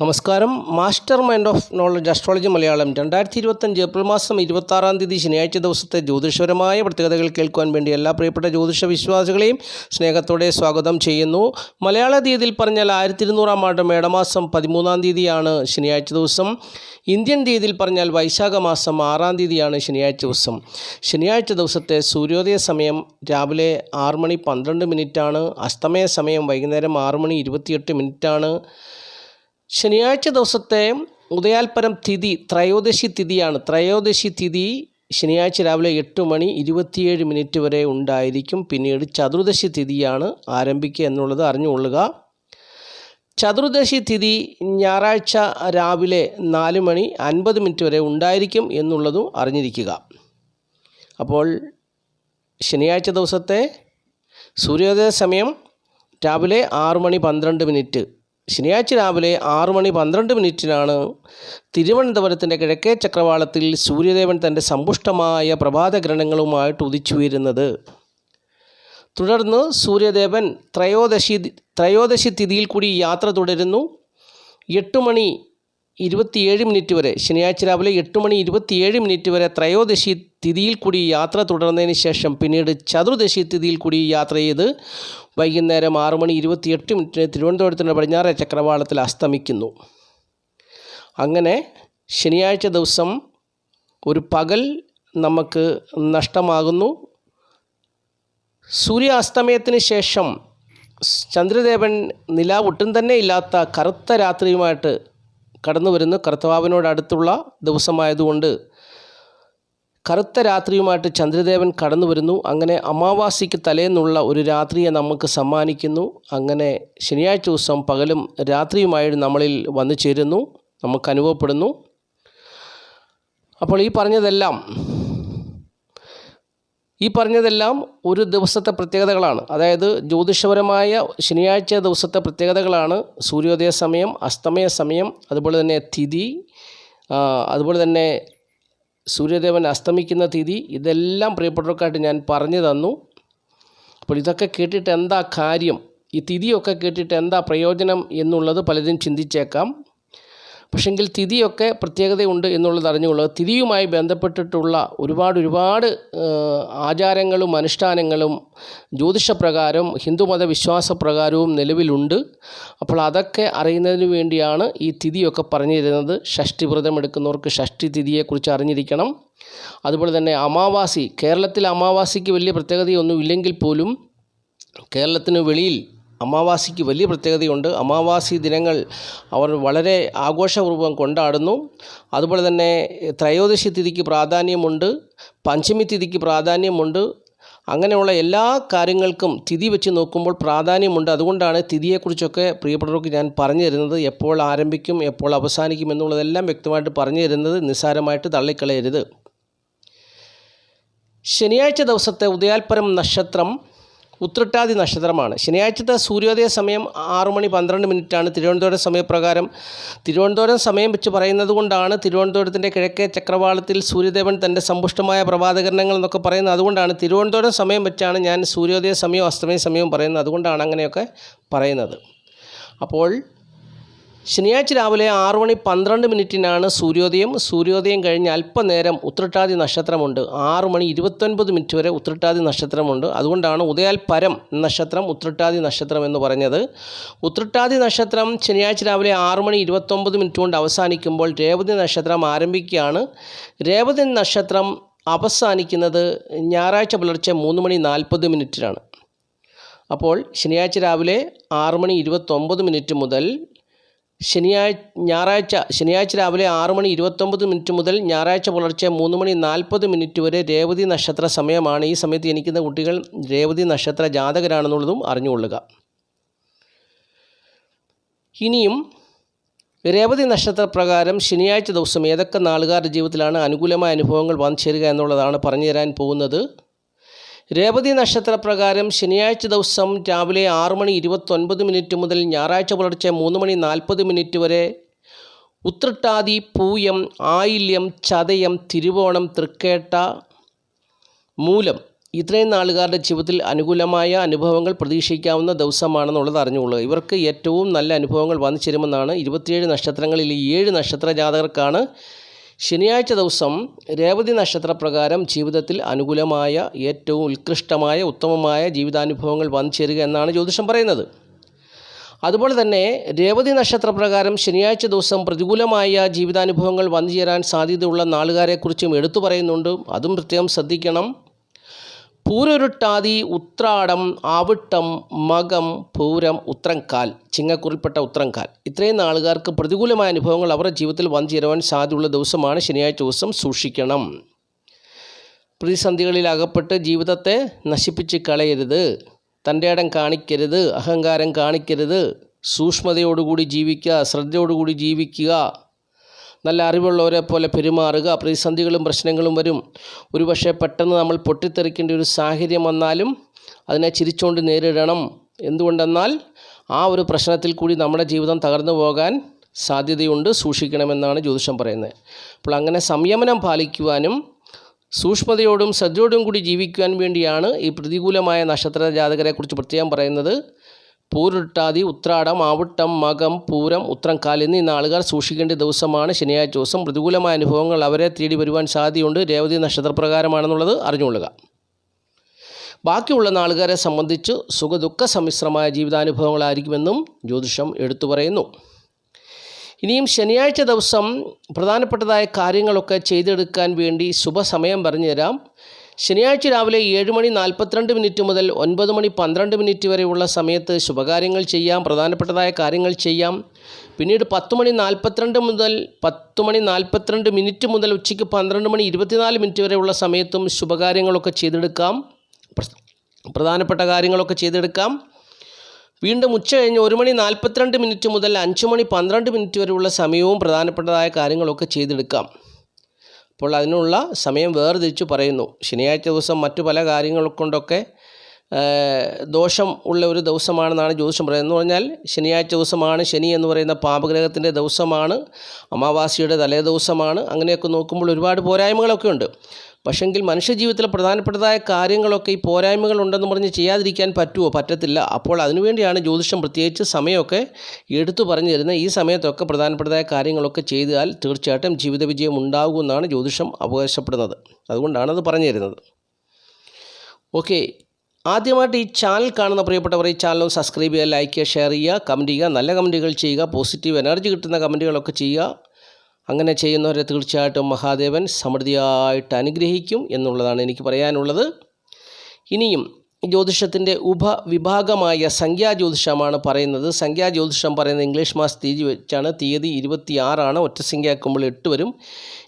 നമസ്കാരം. Master mind of knowledge astrology Malayalam രണ്ടായിരത്തി ഇരുപത്തഞ്ച് ഏപ്രിൽ മാസം ഇരുപത്താറാം തീയതി ശനിയാഴ്ച ദിവസത്തെ ജ്യോതിഷപരമായ പ്രത്യേകതകൾ കേൾക്കുവാൻ വേണ്ടി എല്ലാ പ്രിയപ്പെട്ട ജ്യോതിഷ വിശ്വാസികളെയും സ്നേഹത്തോടെ സ്വാഗതം ചെയ്യുന്നു. മലയാള തീയതിയിൽ പറഞ്ഞാൽ ആയിരത്തി ഇരുന്നൂറാം ആണ്ട് മേടമാസം പതിമൂന്നാം തീയതിയാണ് ശനിയാഴ്ച ദിവസം. ഇന്ത്യൻ തീയതിയിൽ പറഞ്ഞാൽ വൈശാഖ മാസം ആറാം തീയതിയാണ് ശനിയാഴ്ച ദിവസം. ശനിയാഴ്ച ദിവസത്തെ സൂര്യോദയ സമയം രാവിലെ ആറ് മണി പന്ത്രണ്ട് മിനിറ്റാണ്. അസ്തമയ സമയം വൈകുന്നേരം ആറ് മണി ഇരുപത്തിയെട്ട് മിനിറ്റാണ്. ശനിയാഴ്ച ദിവസത്തെ ഉദയാൽപരം തിഥി ത്രയോദശി തിഥിയാണ്. ത്രയോദശി തിഥി ശനിയാഴ്ച രാവിലെ എട്ട് മണി ഇരുപത്തിയേഴ് മിനിറ്റ് വരെ ഉണ്ടായിരിക്കും. പിന്നീട് ചതുർദശി തിഥിയാണ് ആരംഭിക്കുക എന്നുള്ളത് അറിഞ്ഞുകൊള്ളുക. ചതുർദശി തിഥി ഞായറാഴ്ച രാവിലെ നാല് മണി അൻപത് മിനിറ്റ് വരെ ഉണ്ടായിരിക്കും എന്നുള്ളതും അറിഞ്ഞിരിക്കുക. അപ്പോൾ ശനിയാഴ്ച ദിവസത്തെ സൂര്യോദയ സമയം രാവിലെ ആറ് മണി പന്ത്രണ്ട് മിനിറ്റ് ശനിയാഴ്ച രാവിലെ ആറു മണി പന്ത്രണ്ട് മിനിറ്റിനാണ് തിരുവനന്തപുരത്തിന്റെ കിഴക്കേ ചക്രവാളത്തിൽ സൂര്യദേവൻ തന്റെ സമ്പുഷ്ടമായ പ്രഭാതഗ്രഹണങ്ങളുമായിട്ട് ഉദിച്ചു വരുന്നത് തുടർന്ന് സൂര്യദേവൻ ത്രയോദശി ത്രയോദശി തിഥിയിൽ കൂടി യാത്ര തുടരുന്നു. എട്ട് മണി ഇരുപത്തിയേഴ് മിനിറ്റ് വരെ ശനിയാഴ്ച രാവിലെ എട്ട് മണി ഇരുപത്തിയേഴ് മിനിറ്റ് വരെ ത്രയോദശി തിഥിയിൽ കൂടി യാത്ര തുടർന്നതിന് ശേഷം പിന്നീട് ചതുർദശി തിഥിയിൽ കൂടി യാത്ര ചെയ്ത് വൈകുന്നേരം ആറ് മണി ഇരുപത്തിയെട്ട് മിനിറ്റിന് തിരുവനന്തപുരത്തിന്റെ പടിഞ്ഞാറേ ചക്രവാളത്തിൽ അസ്തമിക്കുന്നു. അങ്ങനെ ശനിയാഴ്ച ദിവസം ഒരു പകൽ നമുക്ക് നഷ്ടമാകുന്നു. സൂര്യാസ്തമയത്തിന് ശേഷം ചന്ദ്രദേവൻ നിലാവ് ഒട്ടും തന്നെ ഇല്ലാത്ത കറുത്ത രാത്രിയുമായിട്ട് കടന്നു വരുന്നു കർത്തവാവിനോടടുത്തുള്ള ദിവസമായതുകൊണ്ട് കറുത്ത രാത്രിയുമായിട്ട് ചന്ദ്രദേവൻ കടന്നു വരുന്നു. അങ്ങനെ അമാവാസിക്ക് തലേന്നുള്ള ഒരു രാത്രിയെ നമുക്ക് സമ്മാനിക്കുന്നു. അങ്ങനെ ശനിയാഴ്ച ദിവസം പകലും രാത്രിയുമായി നമ്മളിൽ വന്നു ചേരുന്നു. നമുക്ക് അനുഭവപ്പെടുന്നു. അപ്പോൾ ഈ പറഞ്ഞതെല്ലാം ഈ പറഞ്ഞതെല്ലാം ഒരു ദിവസത്തെ പ്രത്യേകതകളാണ്. അതായത് ജ്യോതിഷപരമായ ശനിയാഴ്ച ദിവസത്തെ പ്രത്യേകതകളാണ്. സൂര്യോദയ സമയം അസ്തമയ സമയം അതുപോലെ തന്നെ തിഥി അതുപോലെ തന്നെ സൂര്യദേവൻ അസ്തമിക്കുന്ന തിഥി ഇതെല്ലാം പ്രിയപ്പെട്ടവർക്കായിട്ട് ഞാൻ പറഞ്ഞു തന്നു. അപ്പോൾ ഇതൊക്കെ കേട്ടിട്ട് എന്താ കാര്യം? ഈ തിഥിയൊക്കെ കേട്ടിട്ട് എന്താ പ്രയോജനം എന്നുള്ളത് പലരും ചിന്തിച്ചേക്കാം. പക്ഷെങ്കിൽ തിഥിയൊക്കെ പ്രത്യേകതയുണ്ട് എന്നുള്ളത് അറിഞ്ഞുകൊള്ളുക. തിഥിയുമായി ബന്ധപ്പെട്ടിട്ടുള്ള ഒരുപാട് ഒരുപാട് ആചാരങ്ങളും അനുഷ്ഠാനങ്ങളും ജ്യോതിഷപ്രകാരം ഹിന്ദുമത വിശ്വാസപ്രകാരവും നിലവിലുണ്ട്. അപ്പോൾ അതൊക്കെ അറിയുന്നതിന് വേണ്ടിയാണ് ഈ തിഥിയൊക്കെ പറഞ്ഞു തരുന്നത്. ഷഷ്ടി വ്രതം എടുക്കുന്നവർക്ക് ഷഷ്ടി തിഥിയെക്കുറിച്ച് അറിഞ്ഞിരിക്കണം. അതുപോലെ തന്നെ അമാവാസി കേരളത്തിൽ അമാവാസിക്ക് വലിയ പ്രത്യേകതയൊന്നും ഇല്ലെങ്കിൽ പോലും കേരളത്തിന് വെളിയിൽ അമാവാസിക്ക് വലിയ പ്രത്യേകതയുണ്ട്. അമാവാസി ദിനങ്ങൾ അവർ വളരെ ആഘോഷപൂർവം കൊണ്ടാടുന്നു. അതുപോലെ തന്നെ ത്രയോദശി തിഥിക്ക് പ്രാധാന്യമുണ്ട്. പഞ്ചമി തിഥിക്ക് പ്രാധാന്യമുണ്ട്. അങ്ങനെയുള്ള എല്ലാ കാര്യങ്ങൾക്കും തിഥി വെച്ച് നോക്കുമ്പോൾ പ്രാധാന്യമുണ്ട്. അതുകൊണ്ടാണ് തിഥിയെക്കുറിച്ചൊക്കെ പ്രിയപ്പെട്ടവർക്ക് ഞാൻ പറഞ്ഞു തരുന്നത്. എപ്പോൾ ആരംഭിക്കും എപ്പോൾ അവസാനിക്കും എന്നുള്ളതെല്ലാം വ്യക്തമായിട്ട് പറഞ്ഞു തരുന്നത് നിസ്സാരമായിട്ട് തള്ളിക്കളയരുത്. ശനിയാഴ്ച ദിവസത്തെ ഉദയാൽപരം നക്ഷത്രം ഉത്രട്ടാതി നക്ഷത്രമാണ്. ശനിയാഴ്ചത്തെ സൂര്യോദയ സമയം ആറു മണി പന്ത്രണ്ട് മിനിറ്റാണ്. തിരുവനന്തപുരം സമയപ്രകാരം തിരുവനന്തപുരം സമയം വെച്ച് പറയുന്നത് കൊണ്ടാണ് തിരുവനന്തപുരത്തിന്റെ കിഴക്കേ ചക്രവാളത്തിൽ സൂര്യദേവൻ തന്റെ സമ്പുഷ്ടമായ പ്രഭാതകരണങ്ങൾ എന്നൊക്കെ പറയുന്നത്. അതുകൊണ്ടാണ് തിരുവനന്തപുരം സമയം വെച്ചാണ് ഞാൻ സൂര്യോദയ സമയവും അസ്തമയ സമയവും പറയുന്നത്. അതുകൊണ്ടാണ് അങ്ങനെയൊക്കെ പറയുന്നത്. അപ്പോൾ ശനിയാഴ്ച രാവിലെ ആറു മണി പന്ത്രണ്ട് മിനിറ്റിനാണ് സൂര്യോദയം. സൂര്യോദയം കഴിഞ്ഞ് അല്പനേരം ഉത്രട്ടാതി നക്ഷത്രമുണ്ട്. ആറു മണി ഇരുപത്തൊൻപത് മിനിറ്റ് വരെ ഉത്രട്ടാതി നക്ഷത്രമുണ്ട്. അതുകൊണ്ടാണ് ഉദയാൽ പരം നക്ഷത്രം ഉത്രട്ടാതി നക്ഷത്രം എന്ന് പറഞ്ഞത്. ഉത്രട്ടാതി നക്ഷത്രം ശനിയാഴ്ച രാവിലെ ആറു മണി ഇരുപത്തൊമ്പത് മിനിറ്റ് കൊണ്ട് അവസാനിക്കുമ്പോൾ രേവതി നക്ഷത്രം ആരംഭിക്കുകയാണ്. രേവതി നക്ഷത്രം അവസാനിക്കുന്നത് ഞായറാഴ്ച പുലർച്ചെ മൂന്ന് മണി നാൽപ്പത് മിനിറ്റിലാണ് അപ്പോൾ ശനിയാഴ്ച രാവിലെ ആറ് മണി ഇരുപത്തൊമ്പത് മിനിറ്റ് മുതൽ ശനിയാഴ്ച ഞായറാഴ്ച ശനിയാഴ്ച രാവിലെ ആറ് മണി ഇരുപത്തൊമ്പത് മിനിറ്റ് മുതൽ ഞായറാഴ്ച പുലർച്ചെ മൂന്ന് മണി നാൽപ്പത് മിനിറ്റ് വരെ രേവതി നക്ഷത്ര സമയമാണ്. ഈ സമയത്ത് ജനിക്കുന്ന കുട്ടികൾ രേവതി നക്ഷത്ര ജാതകരാണെന്നുള്ളതും അറിഞ്ഞുകൊള്ളുക. ഇനിയും രേവതി നക്ഷത്രപ്രകാരം ശനിയാഴ്ച ദിവസം ഏതൊക്കെ നാളുകാരുടെ ജീവിതത്തിലാണ് അനുകൂലമായ അനുഭവങ്ങൾ വന്നു ചേരുക എന്നുള്ളതാണ് പറഞ്ഞു തരാൻ പോകുന്നത്. രേവതി നക്ഷത്രപ്രകാരം ശനിയാഴ്ച ദിവസം രാവിലെ ആറ് മണി ഇരുപത്തൊൻപത് മിനിറ്റ് മുതൽ ഞായറാഴ്ച പുലർച്ചെ മൂന്ന് മണി നാൽപ്പത് മിനിറ്റ് വരെ. ഉത്രട്ടാതി പൂയം ആയില്യം ചതയം തിരുവോണം തൃക്കേട്ട മൂലം ഇത്രയും നാളുകാരുടെ ജീവിതത്തിൽ അനുകൂലമായ അനുഭവങ്ങൾ പ്രതീക്ഷിക്കാവുന്ന ദിവസമാണെന്നുള്ളത് അറിഞ്ഞുകൊള്ളുക. ഇവർക്ക് ഏറ്റവും നല്ല അനുഭവങ്ങൾ വന്നു ചേരുമെന്നാണ് ഇരുപത്തിയേഴ് നക്ഷത്രങ്ങളിൽ ഏഴ് നക്ഷത്ര ജാതകർക്കാണ് ശനിയാഴ്ച ദിവസം രേവതി നക്ഷത്രപ്രകാരം ജീവിതത്തിൽ അനുകൂലമായ ഏറ്റവും ഉത്കൃഷ്ടമായ ഉത്തമമായ ജീവിതാനുഭവങ്ങൾ വന്നു ചേരുക എന്നാണ് ജ്യോതിഷം പറയുന്നത്. അതുപോലെ തന്നെ രേവതി നക്ഷത്രപ്രകാരം ശനിയാഴ്ച ദിവസം പ്രതികൂലമായ ജീവിതാനുഭവങ്ങൾ വന്നു ചേരാൻ സാധ്യതയുള്ള നാളുകാരെക്കുറിച്ചും എടുത്തു പറയുന്നുണ്ട്. അതും പ്രത്യേകം ശ്രദ്ധിക്കണം. പൂരൊരുട്ടാതി ഉത്രാടം ആവിട്ടം മകം പൂരം ഉത്രംകാൽ ചിങ്ങക്കുറിൽപ്പെട്ട ഉത്രംകാൽ ഇത്രയും നാളുകാർക്ക് പ്രതികൂലമായ അനുഭവങ്ങൾ അവരുടെ ജീവിതത്തിൽ വന്നു ചേരുവാൻ സാധ്യതയുള്ള ദിവസമാണ് ശനിയാഴ്ച ദിവസം സൂക്ഷിക്കണം. പ്രതിസന്ധികളിൽ അകപ്പെട്ട് ജീവിതത്തെ നശിപ്പിച്ച് കളയരുത്. തന്റെ ഇടം കാണിക്കരുത് അഹങ്കാരം കാണിക്കരുത്. സൂക്ഷ്മതയോടുകൂടി ജീവിക്കുക ശ്രദ്ധയോടുകൂടി ജീവിക്കുക. നല്ല അറിവുള്ളവരെ പോലെ പെരുമാറുക. പ്രതിസന്ധികളും പ്രശ്നങ്ങളും വരും. ഒരുപക്ഷെ പെട്ടെന്ന് നമ്മൾ പൊട്ടിത്തെറിക്കേണ്ട ഒരു സാഹചര്യം വന്നാലും അതിനെ ചിരിച്ചുകൊണ്ട് നേരിടണം. എന്തുകൊണ്ടെന്നാൽ ആ ഒരു പ്രശ്നത്തിൽ കൂടി നമ്മുടെ ജീവിതം തകർന്നു പോകാൻ സാധ്യതയുണ്ട്. സൂക്ഷിക്കണമെന്നാണ് ജ്യോതിഷം പറയുന്നത്. അപ്പോൾ അങ്ങനെ സംയമനം പാലിക്കുവാനും സൂക്ഷ്മതയോടും ശ്രദ്ധയോടും കൂടി ജീവിക്കുവാൻ വേണ്ടിയാണ് ഈ പ്രതികൂലമായ നക്ഷത്ര ജാതകരെക്കുറിച്ച് പ്രത്യേകം പറയുന്നത്. പൂരുട്ടാതി ഉത്രാടം ആവട്ടം മകം പൂരം ഉത്രംകാൽ എന്നീ നാളുകാർ സൂക്ഷിക്കേണ്ട ദിവസമാണ് ശനിയാഴ്ച ദിവസം. പ്രതികൂലമായ അനുഭവങ്ങൾ അവരെ തേടി വരുവാൻ സാധ്യതയുണ്ട്. രേവതി നക്ഷത്രപ്രകാരമാണെന്നുള്ളത് അറിഞ്ഞുകൊള്ളുക. ബാക്കിയുള്ള നാളുകാരെ സംബന്ധിച്ച് സുഖദുഃഖ സമ്മിശ്രമായ ജീവിതാനുഭവങ്ങളായിരിക്കുമെന്നും ജ്യോതിഷം എടുത്തു പറയുന്നു. ഇനിയും ശനിയാഴ്ച ദിവസം പ്രധാനപ്പെട്ടതായ കാര്യങ്ങളൊക്കെ ചെയ്തെടുക്കാൻ വേണ്ടി ശുഭസമയം പറഞ്ഞുതരാം. ശനിയാഴ്ച രാവിലെ ഏഴ് മണി നാൽപ്പത്തിരണ്ട് മിനിറ്റ് മുതൽ ഒൻപത് മണി പന്ത്രണ്ട് മിനിറ്റ് വരെയുള്ള സമയത്ത് ശുഭകാര്യങ്ങൾ ചെയ്യാം പ്രധാനപ്പെട്ടതായ കാര്യങ്ങൾ ചെയ്യാം. പിന്നീട് പത്ത് മണി നാൽപ്പത്തിരണ്ട് മുതൽ പത്ത് മണി നാൽപ്പത്തിരണ്ട് മിനിറ്റ് മുതൽ ഉച്ചയ്ക്ക് പന്ത്രണ്ട് മണി ഇരുപത്തിനാല് മിനിറ്റ് വരെയുള്ള സമയത്തും ശുഭകാര്യങ്ങളൊക്കെ ചെയ്തെടുക്കാം. പ്ര- പ്രധാനപ്പെട്ട കാര്യങ്ങളൊക്കെ ചെയ്തെടുക്കാം. വീണ്ടും ഉച്ച കഴിഞ്ഞ് ഒരു മണി നാൽപ്പത്തിരണ്ട് മിനിറ്റ് മുതൽ അഞ്ച് മണി പന്ത്രണ്ട് മിനിറ്റ് വരെയുള്ള സമയവും പ്രധാനപ്പെട്ടതായ കാര്യങ്ങളൊക്കെ ചെയ്തെടുക്കാം. അപ്പോൾ അതിനുള്ള സമയം വേർതിരിച്ച് പറയുന്നു. ശനിയാഴ്ച ദിവസം മറ്റു പല കാര്യങ്ങൾ കൊണ്ടൊക്കെ ദോഷം ഉള്ള ഒരു ദിവസമാണെന്നാണ് ജ്യോതിഷം പറയുന്നത്. എന്ന് പറഞ്ഞാൽ ശനിയാഴ്ച ദിവസമാണ്. ശനി എന്ന് പറയുന്ന പാപഗ്രഹത്തിന്റെ ദിവസമാണ്. അമാവാസിയുടെ തലേ ദിവസമാണ്. അങ്ങനെയൊക്കെ നോക്കുമ്പോൾ ഒരുപാട് പോരായ്മകളൊക്കെ ഉണ്ട്. പക്ഷെങ്കിൽ മനുഷ്യജീവിതത്തിലെ പ്രധാനപ്പെട്ടതായ കാര്യങ്ങളൊക്കെ ഈ പോരായ്മകൾ ഉണ്ടെന്ന് പറഞ്ഞ് ചെയ്യാതിരിക്കാൻ പറ്റുമോ? പറ്റത്തില്ല. അപ്പോൾ അതിനുവേണ്ടിയാണ് ജ്യോതിഷം പ്രത്യേകിച്ച് സമയമൊക്കെ എടുത്തു പറഞ്ഞു തരുന്നത്. ഈ സമയത്തൊക്കെ പ്രധാനപ്പെട്ടതായ കാര്യങ്ങളൊക്കെ ചെയ്താൽ തീർച്ചയായിട്ടും ജീവിത വിജയം ഉണ്ടാകുമെന്നാണ് ജ്യോതിഷം അവകാശപ്പെടുന്നത്. അതുകൊണ്ടാണ് അത് പറഞ്ഞു തരുന്നത്. ഓക്കെ. ആദ്യമായിട്ട് ഈ ചാനൽ കാണുന്ന പ്രിയപ്പെട്ടവർ ഈ ചാനൽ സബ്സ്ക്രൈബ് ചെയ്യുക ലൈക്ക് ചെയ്യുക ഷെയർ ചെയ്യുക കമന്റ് ചെയ്യുക നല്ല കമന്റുകൾ ചെയ്യുക പോസിറ്റീവ് എനർജി കിട്ടുന്ന കമന്റുകളൊക്കെ ചെയ്യുക. അങ്ങനെ ചെയ്യുന്നവരെ തീർച്ചയായിട്ടും മഹാദേവൻ സമൃദ്ധിയായിട്ട് അനുഗ്രഹിക്കും എന്നുള്ളതാണ് എനിക്ക് പറയാനുള്ളത്. ഇനിയും ജ്യോതിഷത്തിന്റെ ഉപവിഭാഗമായ സംഖ്യാജ്യോതിഷമാണ് പറയുന്നത്. സംഖ്യാജ്യോതിഷം പറയുന്നത് ഇംഗ്ലീഷ് മാസ തീയതി വെച്ചാണ്. തീയതി ഇരുപത്തിയാറാണ്. ഒറ്റസംഖ്യയാക്കുമ്പോൾ എട്ട് വരും.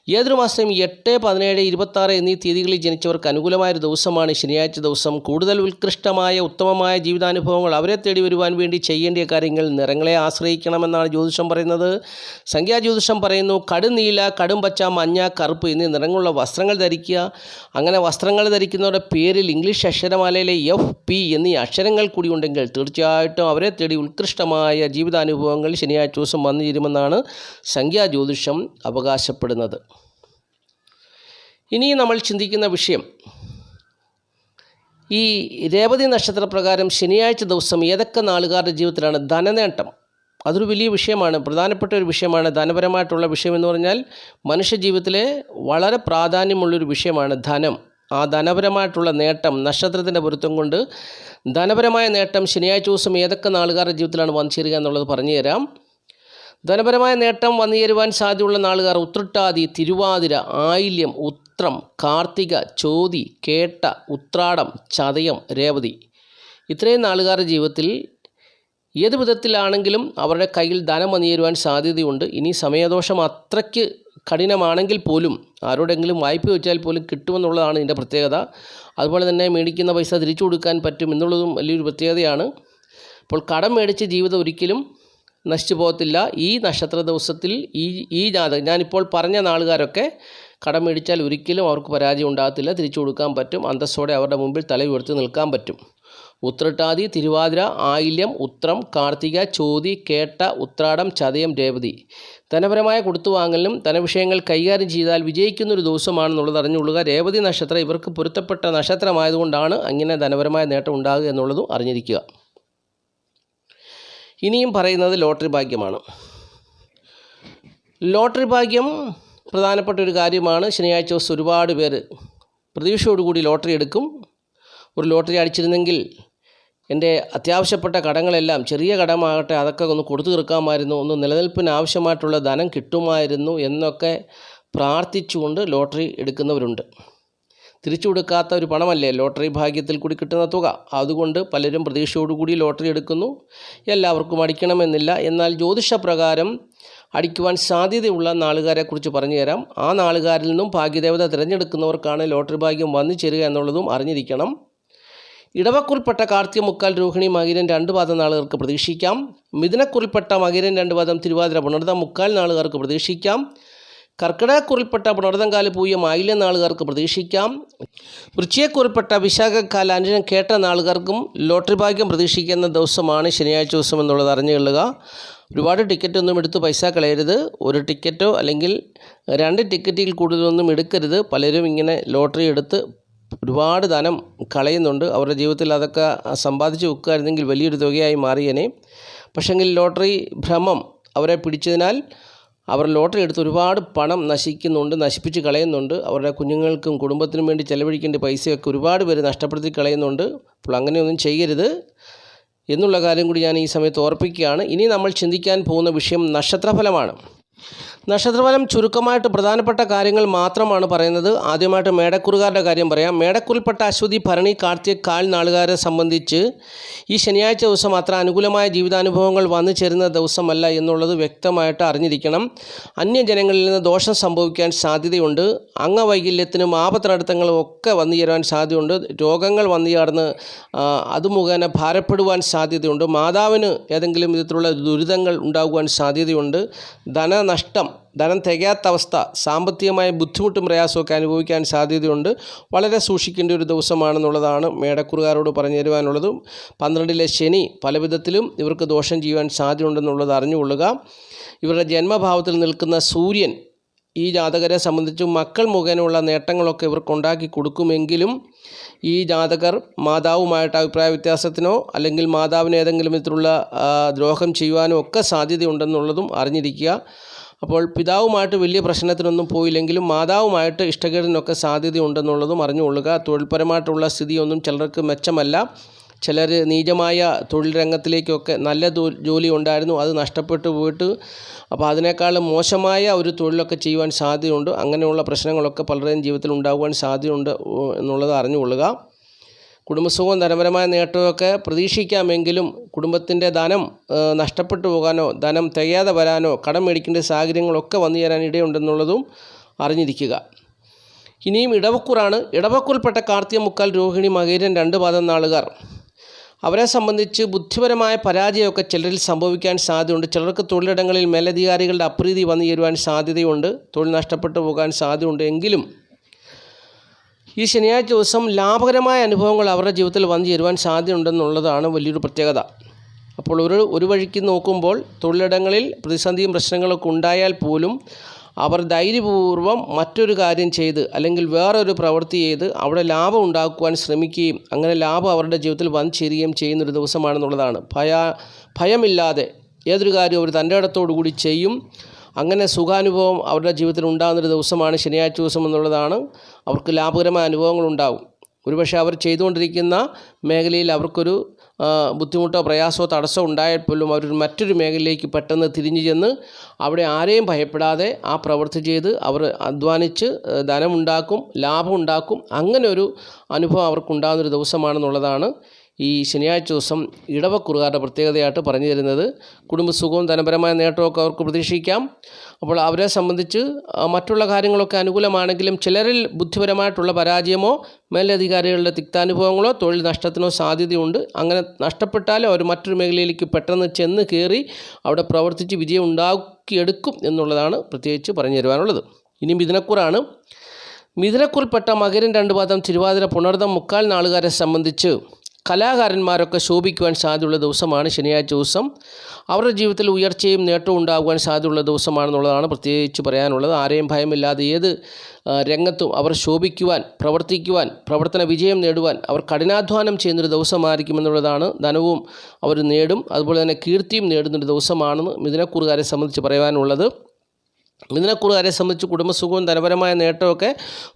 ഏതൊരു മാസം എട്ട് പതിനേഴ് ഇരുപത്താറ് എന്നീ തീയതികളിൽ ജനിച്ചവർക്ക് അനുകൂലമായൊരു ദിവസമാണ് ശനിയാഴ്ച ദിവസം. കൂടുതൽ ഉത്കൃഷ്ടമായ ഉത്തമമായ ജീവിതാനുഭവങ്ങൾ അവരെ തേടി വരുവാൻ വേണ്ടി ചെയ്യേണ്ട കാര്യങ്ങൾ നിറങ്ങളെ ആശ്രയിക്കണമെന്നാണ് ജ്യോതിഷം പറയുന്നത്. സംഖ്യാ ജ്യോതിഷം പറയുന്നു കടും നീല കടും പച്ച മഞ്ഞ കറുപ്പ് എന്നീ നിറങ്ങളുള്ള വസ്ത്രങ്ങൾ ധരിക്കുക. അങ്ങനെ വസ്ത്രങ്ങൾ ധരിക്കുന്നവരുടെ പേരിൽ ഇംഗ്ലീഷ് അക്ഷരമാലയിലെ എഫ് പി എന്നീ അക്ഷരങ്ങൾ കൂടി ഉണ്ടെങ്കിൽ തീർച്ചയായിട്ടും അവരെ തേടി ഉത്കൃഷ്ടമായ ജീവിതാനുഭവങ്ങൾ ശനിയാഴ്ച ദിവസം വന്നു ചേരുമെന്നാണ് സംഖ്യാജ്യോതിഷം അവകാശപ്പെടുന്നത്. ഇനി നമ്മൾ ചിന്തിക്കുന്ന വിഷയം ഈ രേവതി നക്ഷത്രപ്രകാരം ശനിയാഴ്ച ദിവസം ഏതൊക്കെ നാളുകാരുടെ ജീവിതത്തിലാണ് ധനനേട്ടം? അതൊരു വലിയ വിഷയമാണ് പ്രധാനപ്പെട്ട ഒരു വിഷയമാണ് ധനപരമായിട്ടുള്ള വിഷയം എന്ന് പറഞ്ഞാൽ മനുഷ്യജീവിതത്തിലെ വളരെ പ്രാധാന്യമുള്ളൊരു വിഷയമാണ് ധനം. ആ ധനപരമായിട്ടുള്ള നേട്ടം നക്ഷത്രത്തിന്റെ പൊരുത്തം കൊണ്ട് ധനപരമായ നേട്ടം ശനിയാഴ്ച ദിവസം ഏതൊക്കെ നാളുകാരുടെ ജീവിതത്തിലാണ് വന്നു ചേരുക എന്നുള്ളത് പറഞ്ഞു തരാം ധനപരമായ നേട്ടം വന്നു ചേരുവാൻ സാധ്യതയുള്ള നാളുകാർ ഉത്രട്ടാതി തിരുവാതിര ആയില്യം ഉത്രം കാർത്തിക ചോതി കേട്ട ഉത്രാടം ചതയം രേവതി. ഇത്രയും നാളുകാരുടെ ജീവിതത്തിൽ ഏത് വിധത്തിലാണെങ്കിലും അവരുടെ കയ്യിൽ ധനം വന്നു ചേരുവാൻ സാധ്യതയുണ്ട്. ഇനി സമയദോഷം അത്രയ്ക്ക് കഠിനമാണെങ്കിൽ പോലും ആരോടെങ്കിലും വായ്പ വെച്ചാൽ പോലും കിട്ടുമെന്നുള്ളതാണ് ഇതിന്റെ പ്രത്യേകത. അതുപോലെ തന്നെ മേടിക്കുന്ന പൈസ തിരിച്ചു കൊടുക്കാൻ പറ്റും എന്നുള്ളതും വലിയൊരു പ്രത്യേകതയാണ്. അപ്പോൾ കടം മേടിച്ച് ജീവിതം ഒരിക്കലും നശിച്ചു പോകത്തില്ല. ഈ നക്ഷത്ര ദിവസത്തിൽ ഈ ഈ ജാതകം ഞാനിപ്പോൾ പറഞ്ഞ നാളുകാരൊക്കെ കടം മേടിച്ചാൽ ഒരിക്കലും അവർക്ക് പരാജയം ഉണ്ടാകത്തില്ല. തിരിച്ചു കൊടുക്കാൻ പറ്റും. അന്തസ്സോടെ അവരുടെ മുമ്പിൽ തല ഉയർത്തി നിൽക്കാൻ പറ്റും. ഉത്രട്ടാതി തിരുവാതിര ആയില്യം ഉത്രം കാർത്തിക ചോതി കേട്ട ഉത്രാടം ചതയം രേവതി. ധനപരമായ കൊടുത്തുവാങ്ങലിനും ധനവിഷയങ്ങൾ കൈകാര്യം ചെയ്താൽ വിജയിക്കുന്ന ഒരു ദിവസമാണെന്നുള്ളത് അറിഞ്ഞുകൊള്ളുക. രേവതി നക്ഷത്രം ഇവർക്ക് പൊരുത്തപ്പെട്ട നക്ഷത്രമായതുകൊണ്ടാണ് അങ്ങനെ ധനപരമായ നേട്ടം ഉണ്ടാകുക എന്നുള്ളതും അറിഞ്ഞിരിക്കുക. ഇനിയും പറയുന്നത് ലോട്ടറി ഭാഗ്യമാണ്. ലോട്ടറി ഭാഗ്യം പ്രധാനപ്പെട്ട ഒരു കാര്യമാണ്. ശനിയാഴ്ച ദിവസം ഒരുപാട് പേര് പ്രതീക്ഷയോടുകൂടി ലോട്ടറി എടുക്കും. ഒരു ലോട്ടറി അടിച്ചിരുന്നെങ്കിൽ എന്റെ അത്യാവശ്യപ്പെട്ട കടങ്ങളെല്ലാം ചെറിയ കടമാകട്ടെ അതൊക്കെ ഒന്ന് കൊടുത്തു തീർക്കാമായിരുന്നു. ഒന്ന് നിലനിൽപ്പിന് ആവശ്യമായിട്ടുള്ള ധനം കിട്ടുമായിരുന്നു എന്നൊക്കെ പ്രാർത്ഥിച്ചുകൊണ്ട് ലോട്ടറി എടുക്കുന്നവരുണ്ട്. തിരിച്ചു കൊടുക്കാത്ത ഒരു പണമല്ലേ? ലോട്ടറി ഭാഗ്യത്തിൽ കൂടി കിട്ടുന്ന തുക. അതുകൊണ്ട് പലരും പ്രതീക്ഷയോടുകൂടി ലോട്ടറി എടുക്കുന്നു. എല്ലാവർക്കും അടിക്കണമെന്നില്ല. എന്നാൽ ജ്യോതിഷപ്രകാരം അടിക്കുവാൻ സാധ്യതയുള്ള നാളുകാരെക്കുറിച്ച് പറഞ്ഞു തരാം ആ നാളുകാരിൽ നിന്നും ഭാഗ്യദേവത തിരഞ്ഞെടുക്കുന്നവർക്കാണ് ലോട്ടറി ഭാഗ്യം വന്നു ചേരുക എന്നുള്ളതും അറിഞ്ഞിരിക്കണം. ഇടവക്കുറിൽപ്പെട്ട കാർത്തിക മുക്കാൽ രോഹിണി മകിരൻ രണ്ട് പാദം നാളുകാർക്ക് പ്രതീക്ഷിക്കാം. മിഥുനക്കുറിൽപ്പെട്ട മകിരൻ രണ്ട് പാദം തിരുവാതിര പുണർത മുക്കാൽ നാളുകാർക്ക് പ്രതീക്ഷിക്കാം. കർക്കിടകക്കുറിൽപ്പെട്ട പുണർദംകാൽ പൂയ ആയില്ല നാളുകാർക്ക് പ്രതീക്ഷിക്കാം. വൃശ്ചികക്കുറിൽപ്പെട്ട വിശാഖക്കാല അഞ്ചനം കേട്ട നാളുകാർക്കും ലോട്ടറി ഭാഗ്യം പ്രതീക്ഷിക്കുന്ന ദിവസമാണ് ശനിയാഴ്ച ദിവസം എന്നുള്ളത് അറിഞ്ഞു കൊള്ളുക ഒരുപാട് ടിക്കറ്റ് ഒന്നും എടുത്ത് പൈസ കളയരുത്. ഒരു ടിക്കറ്റോ അല്ലെങ്കിൽ രണ്ട് ടിക്കറ്റിൽ കൂടുതലൊന്നും എടുക്കരുത്. പലരും ഇങ്ങനെ ലോട്ടറി എടുത്ത് ഒരുപാട് ധനം കളയുന്നുണ്ട്. അവരുടെ ജീവിതത്തിൽ അതൊക്കെ സമ്പാദിച്ച് വെക്കുകയായിരുന്നെങ്കിൽ വലിയൊരു തുകയായി മാറിയേനെ. പക്ഷെങ്കിൽ ലോട്ടറി ഭ്രമം അവരെ പിടിച്ചതിനാൽ അവർ ലോട്ടറി എടുത്ത് ഒരുപാട് പണം നശിക്കുന്നുണ്ട് നശിപ്പിച്ച് കളയുന്നുണ്ട്. അവരുടെ കുഞ്ഞുങ്ങൾക്കും കുടുംബത്തിനും വേണ്ടി ചെലവഴിക്കേണ്ട പൈസയൊക്കെ ഒരുപാട് പേര് നഷ്ടപ്പെടുത്തി കളയുന്നുണ്ട്. അപ്പോൾ അങ്ങനെയൊന്നും ചെയ്യരുത് എന്നുള്ള കാര്യം കൂടി ഞാൻ ഈ സമയത്ത് ഓർപ്പിക്കുകയാണ്. ഇനി നമ്മൾ ചിന്തിക്കാൻ പോകുന്ന വിഷയം നക്ഷത്രഫലമാണ്. നക്ഷത്രഫലം ചുരുക്കമായിട്ട് പ്രധാനപ്പെട്ട കാര്യങ്ങൾ മാത്രമാണ് പറയുന്നത്. ആദ്യമായിട്ട് മേടക്കുറുകാരുടെ കാര്യം പറയാം. മേടക്കുറിൽപ്പെട്ട അശ്വതി ഭരണി കാർത്തിക കാൽ നാളുകാരെ സംബന്ധിച്ച് ഈ ശനിയാഴ്ച ദിവസം അത്ര അനുകൂലമായ ജീവിതാനുഭവങ്ങൾ വന്നു ചേരുന്ന ദിവസമല്ല എന്നുള്ളത് വ്യക്തമായിട്ട് അറിഞ്ഞിരിക്കണം. അന്യജനങ്ങളിൽ നിന്ന് ദോഷം സംഭവിക്കാൻ സാധ്യതയുണ്ട്. അംഗവൈകല്യത്തിനും ആപത്തിനടുത്തങ്ങളും ഒക്കെ വന്നു ചേരുവാൻ സാധ്യതയുണ്ട്. രോഗങ്ങൾ വന്നു ചേർന്ന് അത് മുഖേന ഭാരപ്പെടുവാൻ സാധ്യതയുണ്ട്. മാതാവിന് ഏതെങ്കിലും വിധത്തിലുള്ള ദുരിതങ്ങൾ ഉണ്ടാകുവാൻ സാധ്യതയുണ്ട്. ധനനഷ്ടം ധനം തികയാത്ത അവസ്ഥ സാമ്പത്തികമായ ബുദ്ധിമുട്ടും പ്രയാസമൊക്കെ അനുഭവിക്കാൻ സാധ്യതയുണ്ട്. വളരെ സൂക്ഷിക്കേണ്ട ഒരു ദിവസമാണെന്നുള്ളതാണ് മേടക്കുറുകാരോട് പറഞ്ഞു തരുവാനുള്ളത്. പന്ത്രണ്ടിലെ ശനി പല വിധത്തിലും ഇവർക്ക് ദോഷം ചെയ്യുവാൻ സാധ്യതയുണ്ടെന്നുള്ളത് അറിഞ്ഞുകൊള്ളുക. ഇവരുടെ ജന്മഭാവത്തിൽ നിൽക്കുന്ന സൂര്യൻ ഈ ജാതകരെ സംബന്ധിച്ച് മക്കൾ മുഖേനയുള്ള നേട്ടങ്ങളൊക്കെ ഇവർക്ക് ഉണ്ടാക്കി കൊടുക്കുമെങ്കിലും ഈ ജാതകർ മാതാവുമായിട്ട് അഭിപ്രായ വ്യത്യാസത്തിനോ അല്ലെങ്കിൽ മാതാവിന് ഏതെങ്കിലും വിധത്തിലുള്ള ദ്രോഹം ചെയ്യുവാനോ ഒക്കെ സാധ്യതയുണ്ടെന്നുള്ളതും അറിഞ്ഞിരിക്കുക. അപ്പോൾ പിതാവുമായിട്ട് വലിയ പ്രശ്നത്തിനൊന്നും പോയില്ലെങ്കിലും മാതാവുമായിട്ട് ഇഷ്ടക്കേടിനൊക്കെ സാധ്യതയുണ്ടെന്നുള്ളതും അറിഞ്ഞുകൊള്ളുക. തൊഴിൽപരമായിട്ടുള്ള സ്ഥിതിയൊന്നും ചിലർക്ക് മെച്ചമല്ല. ചിലർ നീചമായ തൊഴിൽ രംഗത്തിലേക്കൊക്കെ നല്ല ജോലി ഉണ്ടായിരുന്നു അത് നഷ്ടപ്പെട്ടു പോയിട്ട് അപ്പോൾ അതിനേക്കാളും മോശമായ ഒരു തൊഴിലൊക്കെ ചെയ്യുവാൻ സാധ്യതയുണ്ട്. അങ്ങനെയുള്ള പ്രശ്നങ്ങളൊക്കെ പലരുടെയും ജീവിതത്തിൽ ഉണ്ടാകുവാൻ സാധ്യതയുണ്ട് എന്നുള്ളത് അറിഞ്ഞുകൊള്ളുക. കുടുംബസുഖവും ധനപരമായ നേട്ടമൊക്കെ പ്രതീക്ഷിക്കാമെങ്കിലും കുടുംബത്തിന്റെ ധനം നഷ്ടപ്പെട്ടു പോകാനോ ധനം തികയാതെ വരാനോ കടം മേടിക്കേണ്ട സാഹചര്യങ്ങളൊക്കെ വന്നു ചേരാൻ ഇടയുണ്ടെന്നുള്ളതും അറിഞ്ഞിരിക്കുക. ഇനിയും ഇടവക്കൂറാണ്. ഇടവക്കൂറിൽപ്പെട്ട കാർത്തിക മുക്കാൽ രോഹിണി മകേരൻ രണ്ട് പാദം നാളുകാർ. അവരെ സംബന്ധിച്ച് ബുദ്ധിപരമായ പരാജയമൊക്കെ ചിലരിൽ സംഭവിക്കാൻ സാധ്യതയുണ്ട്. ചിലർക്ക് തൊഴിലിടങ്ങളിൽ മേലധികാരികളുടെ അപ്രീതി വന്നു ചേരുവാൻ സാധ്യതയുണ്ട്. തൊഴിൽ നഷ്ടപ്പെട്ടു പോകാൻ സാധ്യതയുണ്ട്. എങ്കിലും ഈ ശനിയാഴ്ച ദിവസം ലാഭകരമായ അനുഭവങ്ങൾ അവരുടെ ജീവിതത്തിൽ വന്നു ചേരുവാൻ സാധ്യതയുണ്ടെന്നുള്ളതാണ് വലിയൊരു പ്രത്യേകത. അപ്പോൾ ഒരു ഒരു വഴിക്ക് നോക്കുമ്പോൾ തൊഴിലിടങ്ങളിൽ പ്രതിസന്ധിയും പ്രശ്നങ്ങളൊക്കെ ഉണ്ടായാൽ പോലും അവർ ധൈര്യപൂർവം മറ്റൊരു കാര്യം ചെയ്ത് അല്ലെങ്കിൽ വേറൊരു പ്രവൃത്തി ചെയ്ത് അവിടെ ലാഭം ഉണ്ടാക്കുവാൻ ശ്രമിക്കുകയും അങ്ങനെ ലാഭം അവരുടെ ജീവിതത്തിൽ വന്നു ചേരുകയും ചെയ്യുന്നൊരു ദിവസമാണെന്നുള്ളതാണ്. ഭയ ഭയമില്ലാതെ ഏതൊരു കാര്യവും അവർ തന്റെ ഇടത്തോടു കൂടി ചെയ്യും. അങ്ങനെ സുഖാനുഭവം അവരുടെ ജീവിതത്തിൽ ഉണ്ടാകുന്നൊരു ദിവസമാണ് ശനിയാഴ്ച ദിവസം എന്നുള്ളതാണ്. അവർക്ക് ലാഭകരമായ അനുഭവങ്ങൾ ഉണ്ടാകും ഒരുപക്ഷെ അവർ ചെയ്തുകൊണ്ടിരിക്കുന്ന മേഖലയിൽ അവർക്കൊരു ബുദ്ധിമുട്ടോ പ്രയാസമോ തടസ്സമോ ഉണ്ടായാൽ പോലും അവർ മറ്റൊരു മേഖലയിലേക്ക് പെട്ടെന്ന് തിരിഞ്ഞു ചെന്ന് അവിടെ ആരെയും ഭയപ്പെടാതെ ആ പ്രവൃത്തി ചെയ്ത് അവർ അധ്വാനിച്ച് ധനമുണ്ടാക്കും ലാഭം ഉണ്ടാക്കും അങ്ങനെ ഒരു അനുഭവം അവർക്കുണ്ടാകുന്നൊരു ദിവസമാണെന്നുള്ളതാണ് ഈ ശനിയാഴ്ച ദിവസം ഇടവക്കുറുകാരുടെ പ്രത്യേകതയായിട്ട് പറഞ്ഞു തരുന്നത്. കുടുംബസുഖവും ധനപരമായ നേട്ടമൊക്കെ അവർക്ക് പ്രതീക്ഷിക്കാം. അപ്പോൾ അവരെ സംബന്ധിച്ച് മറ്റുള്ള കാര്യങ്ങളൊക്കെ അനുകൂലമാണെങ്കിലും ചിലരിൽ ബുദ്ധിപരമായിട്ടുള്ള പരാജയമോ മേലധികാരികളുടെ തിക്താനുഭവങ്ങളോ തൊഴിൽ നഷ്ടത്തിനോ സാധ്യതയുണ്ട്. അങ്ങനെ നഷ്ടപ്പെട്ടാലും അവർ മറ്റൊരു മേഖലയിലേക്ക് പെട്ടെന്ന് ചെന്ന് കയറി അവിടെ പ്രവർത്തിച്ച് വിജയം ഉണ്ടാക്കിയെടുക്കും എന്നുള്ളതാണ് പ്രത്യേകിച്ച് പറഞ്ഞു തരുവാനുള്ളത്. ഇനി മിഥുനക്കൂറാണ്. മിഥുനക്കുറിൽപ്പെട്ട മകരൻ രണ്ട് പാദം തിരുവാതിര പുണർദം മുക്കാൽ നാളുകാരെ സംബന്ധിച്ച് കലാകാരന്മാരൊക്കെ ശോഭിക്കുവാൻ സാധ്യതയുള്ള ദിവസമാണ് ശനിയാഴ്ച ദിവസം. അവരുടെ ജീവിതത്തിൽ ഉയർച്ചയും നേട്ടവും ഉണ്ടാകുവാൻ സാധ്യതയുള്ള ദിവസമാണെന്നുള്ളതാണ് പ്രത്യേകിച്ച് പറയാനുള്ളത്. ആരെയും ഭയമില്ലാതെ ഏത് രംഗത്തും അവർ ശോഭിക്കുവാൻ പ്രവർത്തിക്കുവാൻ പ്രവർത്തന വിജയം നേടുവാൻ അവർ കഠിനാധ്വാനം ചെയ്യുന്നൊരു ദിവസമായിരിക്കുമെന്നുള്ളതാണ് ധനവും അവർ നേടും. അതുപോലെ തന്നെ കീർത്തിയും നേടുന്നൊരു ദിവസമാണെന്ന് മിഥുനക്കൂറുകാരെ സംബന്ധിച്ച് പറയാനുള്ളത്. മിഥുനക്കുറുകാരെ സംബന്ധിച്ച് കുടുംബസുഖവും ധനപരമായ നേട്ടമൊക്കെ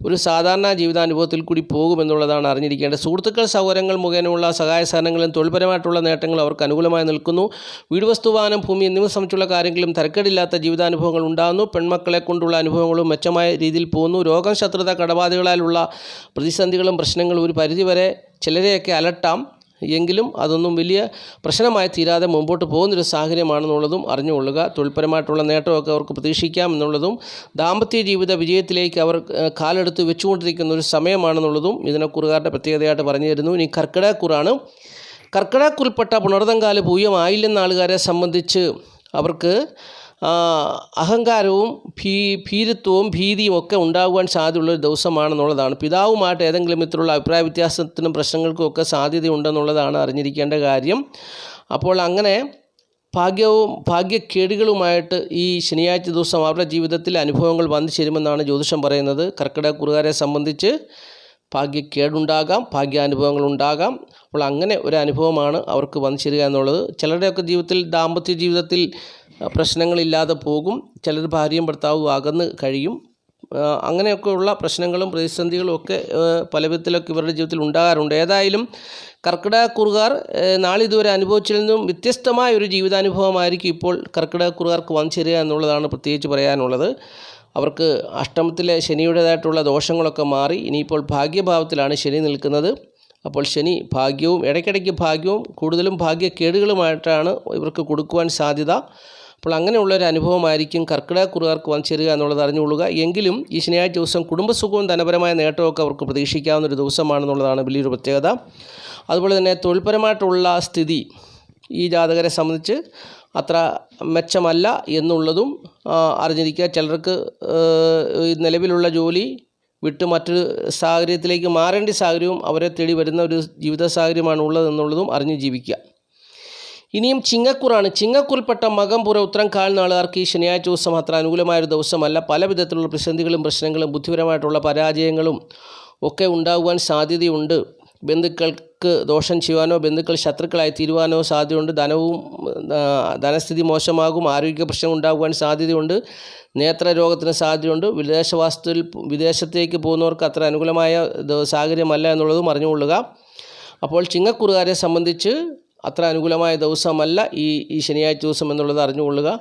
ഒരു സാധാരണ ജീവിതാനുഭവത്തിൽ കൂടി പോകുമെന്നുള്ളതാണ് അറിഞ്ഞിരിക്കേണ്ടത്. സുഹൃത്തുക്കൾ സൗകര്യങ്ങൾ മുഖേനയുള്ള സഹായ സഹനങ്ങളും തൊഴിൽപരമായിട്ടുള്ള നേട്ടങ്ങൾ അവർക്ക് അനുകൂലമായി നിൽക്കുന്നു. വീട് വസ്തുവാനം ഭൂമി എന്നിവ സംബന്ധിച്ചുള്ള കാര്യങ്ങളും തരക്കേടില്ലാത്ത ജീവിതാനുഭവങ്ങൾ ഉണ്ടാകുന്നു. പെൺമക്കളെ കൊണ്ടുള്ള അനുഭവങ്ങളും മെച്ചമായ രീതിയിൽ പോകുന്നു. രോഗം ശത്രുത കടബാധകളാലുള്ള പ്രതിസന്ധികളും പ്രശ്നങ്ങളും ഒരു പരിധിവരെ ചിലരെയൊക്കെ അലട്ടാം. എങ്കിലും അതൊന്നും വലിയ പ്രശ്നമായി തീരാതെ മുമ്പോട്ട് പോകുന്നൊരു സാഹചര്യമാണെന്നുള്ളതും അറിഞ്ഞുകൊള്ളുക. തൊഴിൽപരമായിട്ടുള്ള നേട്ടമൊക്കെ അവർക്ക് പ്രതീക്ഷിക്കാം എന്നുള്ളതും ദാമ്പത്യ ജീവിത വിജയത്തിലേക്ക് അവർ കാലെടുത്ത് വെച്ചുകൊണ്ടിരിക്കുന്ന ഒരു സമയമാണെന്നുള്ളതും ഇതിനെക്കുറുകാരുടെ പ്രത്യേകതയായിട്ട് പറഞ്ഞു തരുന്നു. ഇനി കർക്കിടക്കുറാണ് കർക്കിടക്കുറിൽപ്പെട്ട പുണർതങ്കാൽ പൂയമായില്ലെന്ന ആളുകാരെ സംബന്ധിച്ച് അവർക്ക് അഹങ്കാരവും ഭീ ഭീരുത്വവും ഭീതിയും ഒക്കെ ഉണ്ടാകുവാൻ സാധ്യതയുള്ള ഒരു ദിവസമാണെന്നുള്ളതാണ്. പിതാവുമായിട്ട് ഏതെങ്കിലും വിധത്തിലുള്ള അഭിപ്രായ വ്യത്യാസത്തിനും പ്രശ്നങ്ങൾക്കും ഒക്കെ സാധ്യതയുണ്ടെന്നുള്ളതാണ് അറിഞ്ഞിരിക്കേണ്ട കാര്യം. അപ്പോൾ അങ്ങനെ ഭാഗ്യവും ഭാഗ്യക്കേടുകളുമായിട്ട് ഈ ശനിയാഴ്ച ദിവസം അവരുടെ ജീവിതത്തിൽ അനുഭവങ്ങൾ വന്നു ചേരുമെന്നാണ് ജ്യോതിഷം പറയുന്നത്. കർക്കിടകക്കുറുകാരെ സംബന്ധിച്ച് ഭാഗ്യക്കേടുണ്ടാകാം ഭാഗ്യാനുഭവങ്ങൾ ഉണ്ടാകാം. അപ്പോൾ അങ്ങനെ ഒരു അനുഭവമാണ് അവർക്ക് വന്നു ചേരുക എന്നുള്ളത്. ചിലരുടെയൊക്കെ ജീവിതത്തിൽ ദാമ്പത്യ ജീവിതത്തിൽ പ്രശ്നങ്ങളില്ലാതെ പോകും. ചിലർ ഭാര്യയും ഭർത്താവും അകന്ന് കഴിയും. അങ്ങനെയൊക്കെയുള്ള പ്രശ്നങ്ങളും പ്രതിസന്ധികളും ഒക്കെ പല വിധത്തിലൊക്കെ ഇവരുടെ ജീവിതത്തിൽ ഉണ്ടാകാറുണ്ട്. ഏതായാലും കർക്കിടകക്കുറുകാർ നാളിതുവരെ അനുഭവിച്ചതിൽ നിന്നും വ്യത്യസ്തമായ ഒരു ജീവിതാനുഭവമായിരിക്കും ഇപ്പോൾ കർക്കിടകക്കുറുകാർക്ക് വന്നു ചേരുക എന്നുള്ളതാണ് പ്രത്യേകിച്ച് പറയാനുള്ളത്. അവർക്ക് അഷ്ടമത്തിലെ ശനിയുടേതായിട്ടുള്ള ദോഷങ്ങളൊക്കെ മാറി ഇനിയിപ്പോൾ ഭാഗ്യഭാവത്തിലാണ് ശനി നിൽക്കുന്നത്. അപ്പോൾ ശനി ഭാഗ്യവും ഇടയ്ക്കിടയ്ക്ക് ഭാഗ്യവും കൂടുതലും ഭാഗ്യക്കേടുകളുമായിട്ടാണ് ഇവർക്ക് കൊടുക്കുവാൻ സാധ്യത. അപ്പോൾ അങ്ങനെയുള്ളൊരു അനുഭവമായിരിക്കും കർക്കിടകക്കുറുകാർക്ക് വന്നു ചേരുക എന്നുള്ളത് അറിഞ്ഞുകൊള്ളുക. എങ്കിലും ഈ ശനിയാഴ്ച ദിവസം കുടുംബസുഖവും ധനപരമായ നേട്ടമൊക്കെ അവർക്ക് പ്രതീക്ഷിക്കാവുന്ന ഒരു ദിവസമാണെന്നുള്ളതാണ് വലിയൊരു പ്രത്യേകത. അതുപോലെ തന്നെ തൊഴിൽപരമായിട്ടുള്ള സ്ഥിതി ഈ ജാതകരെ സംബന്ധിച്ച് അത്ര മെച്ചമല്ല എന്നുള്ളതും അറിഞ്ഞിരിക്കുക. ചിലർക്ക് നിലവിലുള്ള ജോലി വിട്ട് മറ്റൊരു സാഹചര്യത്തിലേക്ക് മാറേണ്ട സാഹചര്യവും അവരെ തേടി വരുന്ന ഒരു ജീവിത സാഹചര്യമാണ് ഉള്ളതെന്നുള്ളതും അറിഞ്ഞ് ജീവിക്കുക. ഇനിയും ചിങ്ങക്കുറാണ്. ചിങ്ങക്കുറിൽപ്പെട്ട മകം പുര ഉത്തരം കാൽ നാളുകാർക്ക് ഈ ശനിയാഴ്ച ദിവസം അത്ര അനുകൂലമായ ഒരു ദിവസമല്ല. പല വിധത്തിലുള്ള പ്രതിസന്ധികളും പ്രശ്നങ്ങളും ബുദ്ധിപരമായിട്ടുള്ള പരാജയങ്ങളും ഒക്കെ ഉണ്ടാകുവാൻ സാധ്യതയുണ്ട്. ബന്ധുക്കൾക്ക് ദോഷം ചെയ്യുവാനോ ബന്ധുക്കൾ ശത്രുക്കളായി തീരുവാനോ സാധ്യതയുണ്ട്. ധനവും ധനസ്ഥിതി മോശമാകും ആരോഗ്യ പ്രശ്നം ഉണ്ടാകുവാൻ സാധ്യതയുണ്ട്. നേത്രരോഗത്തിന് സാധ്യതയുണ്ട്. വിദേശവാസത്തിൽ വിദേശത്തേക്ക് പോകുന്നവർക്ക് അത്ര അനുകൂലമായ സാഹചര്യമല്ല എന്നുള്ളതും അറിഞ്ഞുകൊള്ളുക. അപ്പോൾ ചിങ്ങക്കുറുകാരെ സംബന്ധിച്ച് അത്ര അനുകൂലമായ ദിവസമല്ല ഈ ഈ ശനിയാഴ്ച ദിവസം എന്നുള്ളത് അറിഞ്ഞുകൊള്ളുക.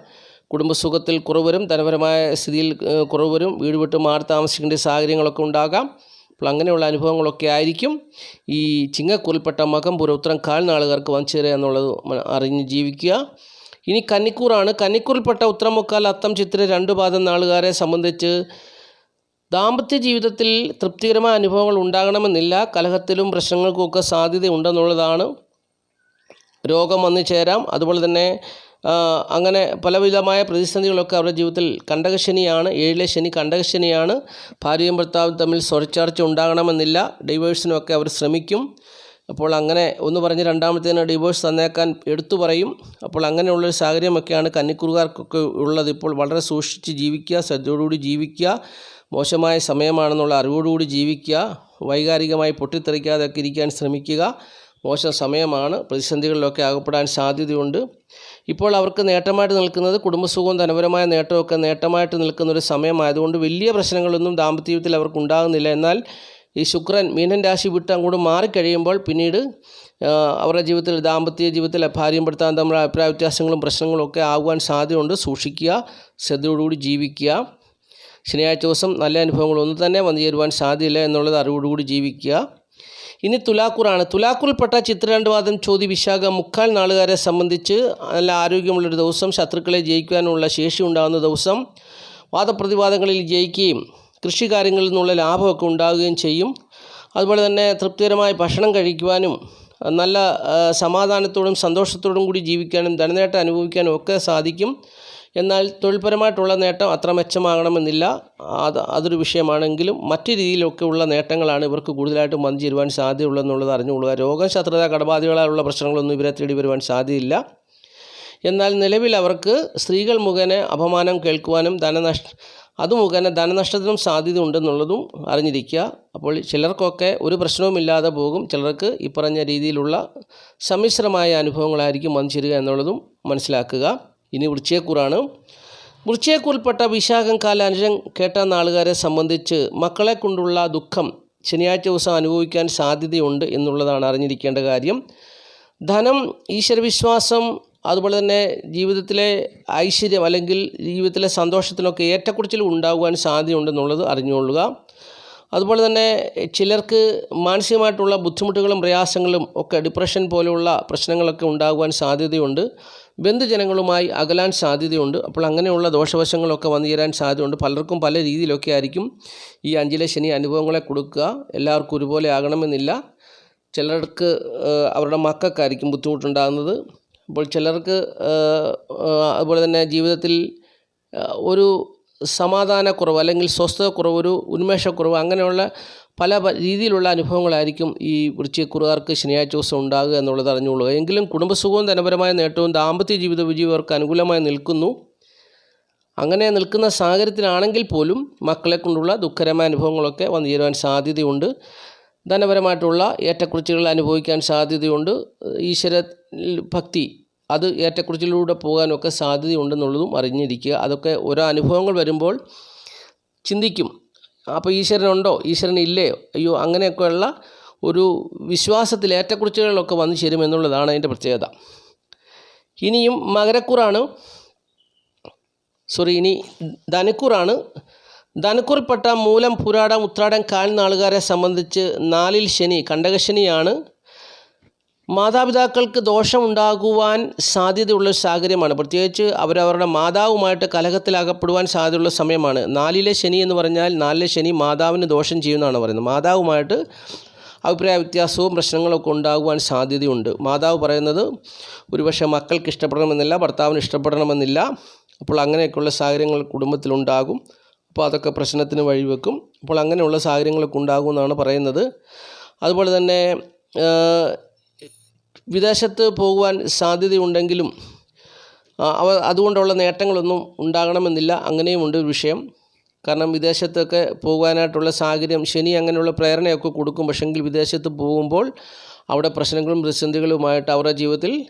കുടുംബസുഖത്തിൽ കുറവ് വരും ധനപരമായ സ്ഥിതിയിൽ കുറവ് വരും വീട് വിട്ട് മാറി താമസിക്കേണ്ട സാഹചര്യങ്ങളൊക്കെ ഉണ്ടാകാം. അപ്പോൾ അങ്ങനെയുള്ള അനുഭവങ്ങളൊക്കെ ആയിരിക്കും. ഈ ചിങ്ങക്കുറിൽപ്പെട്ട മകം പുരോത്തരം കാൽനാളുകാർക്ക് വന്നു ചേരുക എന്നുള്ളത് അറിഞ്ഞ് ജീവിക്കുക. ഇനി കന്നിക്കൂറാണ്. കന്നിക്കൂറിൽപ്പെട്ട ഉത്തരമുക്കാൽ അത്തം ചിത്ര രണ്ട് പാദം നാളുകാരെ സംബന്ധിച്ച് ദാമ്പത്യ ജീവിതത്തിൽ തൃപ്തികരമായ അനുഭവങ്ങൾ ഉണ്ടാകണമെന്നില്ല. കലഹത്തിലും പ്രശ്നങ്ങൾക്കുമൊക്കെ സാധ്യതയുണ്ടെന്നുള്ളതാണ്. രോഗം വന്നു ചേരാം. അതുപോലെ തന്നെ അങ്ങനെ പലവിധമായ പ്രതിസന്ധികളൊക്കെ അവരുടെ ജീവിതത്തിൽ കണ്ടകശനിയാണ് ഏഴിലെ ശനി കണ്ടകശനിയാണ്. ഭാര്യയും ഭർത്താവും തമ്മിൽ സ്വരച്ചാർച്ച ഉണ്ടാകണമെന്നില്ല. ഡൈവേഴ്സിനൊക്കെ അവർ ശ്രമിക്കും. അപ്പോൾ അങ്ങനെ ഒന്ന് പറഞ്ഞ് രണ്ടാമത്തേന് ഡിവോഴ്സ് തന്നേക്കാൻ എടുത്തു പറയും. അപ്പോൾ അങ്ങനെയുള്ളൊരു സാഹചര്യമൊക്കെയാണ് കന്നിക്കുറുകാർക്കൊക്കെ ഉള്ളത്. ഇപ്പോൾ വളരെ സൂക്ഷിച്ച് ജീവിക്കുക ശ്രദ്ധയോടുകൂടി ജീവിക്കുക മോശമായ സമയമാണെന്നുള്ള അറിവോടുകൂടി ജീവിക്കുക വൈകാരികമായി പൊട്ടിത്തെറിക്കാതൊക്കെ ഇരിക്കാൻ ശ്രമിക്കുക. മോശം സമയമാണ്. പ്രതിസന്ധികളിലൊക്കെ അകപ്പെടാൻ സാധ്യതയുണ്ട്. ഇപ്പോൾ അവർക്ക് നേട്ടമായിട്ട് നിൽക്കുന്നത് കുടുംബസുഖവും ധനപരമായ നേട്ടമൊക്കെ നേട്ടമായിട്ട് നിൽക്കുന്ന ഒരു സമയമായതുകൊണ്ട് വലിയ പ്രശ്നങ്ങളൊന്നും ദാമ്പത്യത്തിൽ അവർക്ക് ഉണ്ടാകുന്നില്ല. എന്നാൽ ഈ ശുക്രൻ മീനൻ രാശി വിട്ട് അങ്ങോട്ട് മാറിക്കഴിയുമ്പോൾ പിന്നീട് അവരുടെ ജീവിതത്തിൽ ദാമ്പത്യ ജീവിതത്തിൽ ഭാര്യയും ഭർത്താവും തമ്മിലുള്ള അഭിപ്രായ വ്യത്യാസങ്ങളും പ്രശ്നങ്ങളും ഒക്കെ ആകുവാൻ സാധ്യതയുണ്ട്. സൂക്ഷിക്കുക ശ്രദ്ധയോടുകൂടി ജീവിക്കുക. ശനിയാഴ്ച ദിവസം നല്ല അനുഭവങ്ങളൊന്നും തന്നെ വന്നു ചേരുവാൻ സാധ്യതയില്ല എന്നുള്ളത് അറിവോടുകൂടി ജീവിക്കുക. ഇനി തുലാക്കൂറാണ്. തുലാക്കൂറിൽപ്പെട്ട ചിത്രരണ്ടുവാദം ചോതി വിശാഖ മുക്കാൽ നാളുകാരെ സംബന്ധിച്ച് നല്ല ആരോഗ്യമുള്ളൊരു ദിവസം ശത്രുക്കളെ ജയിക്കുവാനുള്ള ശേഷി ഉണ്ടാകുന്ന ദിവസം വാദപ്രതിവാദങ്ങളിൽ ജയിക്കുകയും കൃഷി കാര്യങ്ങളിൽ നിന്നുള്ള ലാഭമൊക്കെ ഉണ്ടാകുകയും ചെയ്യും. അതുപോലെ തന്നെ തൃപ്തികരമായ ഭക്ഷണം കഴിക്കുവാനും നല്ല സമാധാനത്തോടും സന്തോഷത്തോടും കൂടി ജീവിക്കാനും ധനനേട്ടം അനുഭവിക്കാനും ഒക്കെ സാധിക്കും. എന്നാൽ തൊഴിൽപരമായിട്ടുള്ള നേട്ടം അത്ര മെച്ചമാകണമെന്നില്ല. അത് അതൊരു വിഷയമാണെങ്കിലും മറ്റു രീതിയിലൊക്കെ ഉള്ള നേട്ടങ്ങളാണ് ഇവർക്ക് കൂടുതലായിട്ടും വന്നു ചേരുവാൻ സാധ്യതയുള്ളതെന്നുള്ളത് അറിഞ്ഞുകൊള്ളുക. രോഗം ശത്രുത കടബാധികളായുള്ള പ്രശ്നങ്ങളൊന്നും ഇവരെ തേടി വരുവാൻ സാധ്യതയില്ല. എന്നാൽ നിലവിൽ അവർക്ക് സ്ത്രീകൾ മുഖേന അപമാനം കേൾക്കുവാനും ധനനഷ്ട അത് മുഖേന ധനനഷ്ടത്തിനും സാധ്യത ഉണ്ടെന്നുള്ളതും അറിഞ്ഞിരിക്കുക. അപ്പോൾ ചിലർക്കൊക്കെ ഒരു പ്രശ്നവുമില്ലാതെ പോകും. ചിലർക്ക് ഇപ്പറഞ്ഞ പറഞ്ഞ രീതിയിലുള്ള സമ്മിശ്രമായ അനുഭവങ്ങളായിരിക്കും വന്നു എന്നുള്ളതും മനസ്സിലാക്കുക. ഇനി വൃശ്ചയക്കൂറാണ് വൃശ്ചയക്കൂറിൽപ്പെട്ട വിശാഖം കാലാനുജം കേട്ട നാളുകാരെ സംബന്ധിച്ച് മക്കളെ കൊണ്ടുള്ള ദുഃഖം ശനിയാഴ്ച ദിവസം അനുഭവിക്കാൻ സാധ്യതയുണ്ട് എന്നുള്ളതാണ് അറിഞ്ഞിരിക്കേണ്ട കാര്യം. ധനം ഈശ്വരവിശ്വാസം അതുപോലെ തന്നെ ജീവിതത്തിലെ ഐശ്വര്യം അല്ലെങ്കിൽ ജീവിതത്തിലെ സന്തോഷത്തിനൊക്കെ ഏറ്റക്കുറിച്ചിൽ ഉണ്ടാകുവാൻ സാധ്യതയുണ്ടെന്നുള്ളത് അറിഞ്ഞുകൊള്ളുക. അതുപോലെ തന്നെ ചിലർക്ക് മാനസികമായിട്ടുള്ള ബുദ്ധിമുട്ടുകളും പ്രയാസങ്ങളും ഒക്കെ ഡിപ്രഷൻ പോലെയുള്ള പ്രശ്നങ്ങളൊക്കെ ഉണ്ടാകുവാൻ സാധ്യതയുണ്ട്. ബന്ധുജനങ്ങളുമായി അകലാൻ സാധ്യതയുണ്ട്. അപ്പോൾ അങ്ങനെയുള്ള ദോഷവശങ്ങളൊക്കെ വന്നു ചേരാൻ സാധ്യതയുണ്ട്. പലർക്കും പല രീതിയിലൊക്കെ ആയിരിക്കും ഈ അഞ്ചിലെ ശനി അനുഭവങ്ങളെ കൊടുക്കുക. എല്ലാവർക്കും ഒരുപോലെ ആകണമെന്നില്ല. ചിലർക്ക് അവരുടെ മക്കൾക്കായിരിക്കും ബുദ്ധിമുട്ടുണ്ടാകുന്നത്. അപ്പോൾ ചിലർക്ക് അതുപോലെ തന്നെ ജീവിതത്തിൽ ഒരു സമാധാനക്കുറവ് അല്ലെങ്കിൽ സ്വസ്ഥതക്കുറവ് ഒരു ഉന്മേഷക്കുറവ് അങ്ങനെയുള്ള പല രീതിയിലുള്ള അനുഭവങ്ങളായിരിക്കും ഈ വൃശ്ചികക്കുറുകാർക്ക് ശനിയാഴ്ച ദിവസം ഉണ്ടാകുക എന്നുള്ളത് അറിഞ്ഞുകൊള്ളുക. എങ്കിലും കുടുംബസുഖവും ധനപരമായ നേട്ടവും ദാമ്പത്യ ജീവിത വിജയവർക്ക് അനുകൂലമായി നിൽക്കുന്നു. അങ്ങനെ നിൽക്കുന്ന സാഹചര്യത്തിലാണെങ്കിൽ പോലും മക്കളെ കൊണ്ടുള്ള ദുഃഖകരമായ അനുഭവങ്ങളൊക്കെ വന്നു ചേരുവാൻ സാധ്യതയുണ്ട്. ധനപരമായിട്ടുള്ള ഏറ്റക്കുറിച്ചുകൾ അനുഭവിക്കാൻ സാധ്യതയുണ്ട്. ഈശ്വര ഭക്തി അത് ഏറ്റക്കുറിച്ചിലൂടെ പോകാനൊക്കെ സാധ്യതയുണ്ടെന്നുള്ളതും അറിഞ്ഞിരിക്കുക. അതൊക്കെ ഓരോ അനുഭവങ്ങൾ വരുമ്പോൾ ചിന്തിക്കും. അപ്പോൾ ഈശ്വരനുണ്ടോ? ഈശ്വരൻ ഇല്ലേ അയ്യോ അങ്ങനെയൊക്കെയുള്ള ഒരു വിശ്വാസത്തിൽ ഏറ്റക്കുറിച്ചുകളിലൊക്കെ വന്നു ചേരും എന്നുള്ളതാണ് അതിന്റെ പ്രത്യേകത. ഇനിയും മകരക്കൂറാണ്. സോറി ഇനി ധനക്കുറാണ്. ധനക്കുറിൽപ്പെട്ട മൂലം പുരാടം ഉത്രാടം കാൽ നാളുകാരെ സംബന്ധിച്ച് നാലിൽ ശനി കണ്ടകശനിയാണ്. മാതാപിതാക്കൾക്ക് ദോഷമുണ്ടാകുവാൻ സാധ്യതയുള്ള സാഹചര്യമാണ്. പ്രത്യേകിച്ച് അവരവരുടെ മാതാവുമായിട്ട് കലഹത്തിലകപ്പെടുവാൻ സാധ്യതയുള്ള സമയമാണ്. നാലിലെ ശനി എന്ന് പറഞ്ഞാൽ നാലിലെ ശനി മാതാവിന് ദോഷം ചെയ്യുന്നതാണ് പറയുന്നത്. മാതാവുമായിട്ട് അഭിപ്രായ വ്യത്യാസവും പ്രശ്നങ്ങളൊക്കെ ഉണ്ടാകുവാൻ സാധ്യതയുണ്ട്. മാതാവ് പറയുന്നത് ഒരുപക്ഷെ മക്കൾക്ക് ഇഷ്ടപ്പെടണമെന്നില്ല ഭർത്താവിന് ഇഷ്ടപ്പെടണമെന്നില്ല. അപ്പോൾ അങ്ങനെയൊക്കെയുള്ള സാഹചര്യങ്ങൾ കുടുംബത്തിലുണ്ടാകും. അപ്പോൾ അതൊക്കെ പ്രശ്നത്തിന് വഴിവെക്കും. അപ്പോൾ അങ്ങനെയുള്ള സാഹചര്യങ്ങളൊക്കെ ഉണ്ടാകും എന്നാണ് പറയുന്നത്. അതുപോലെ തന്നെ വിദേശത്ത് പോകുവാൻ സാധ്യതയുണ്ടെങ്കിലും അവ അതുകൊണ്ടുള്ള നേട്ടങ്ങളൊന്നും ഉണ്ടാകണമെന്നില്ല. അങ്ങനെയുമുണ്ട് ഒരു വിഷയം. കാരണം വിദേശത്തൊക്കെ പോകാനായിട്ടുള്ള സാഹചര്യം ശനി അങ്ങനെയുള്ള പ്രേരണയൊക്കെ കൊടുക്കും. പക്ഷെങ്കിൽ വിദേശത്ത് പോകുമ്പോൾ അവിടെ പ്രശ്നങ്ങളും പ്രതിസന്ധികളുമായിട്ട് അവരുടെ ജീവിതത്തിൽ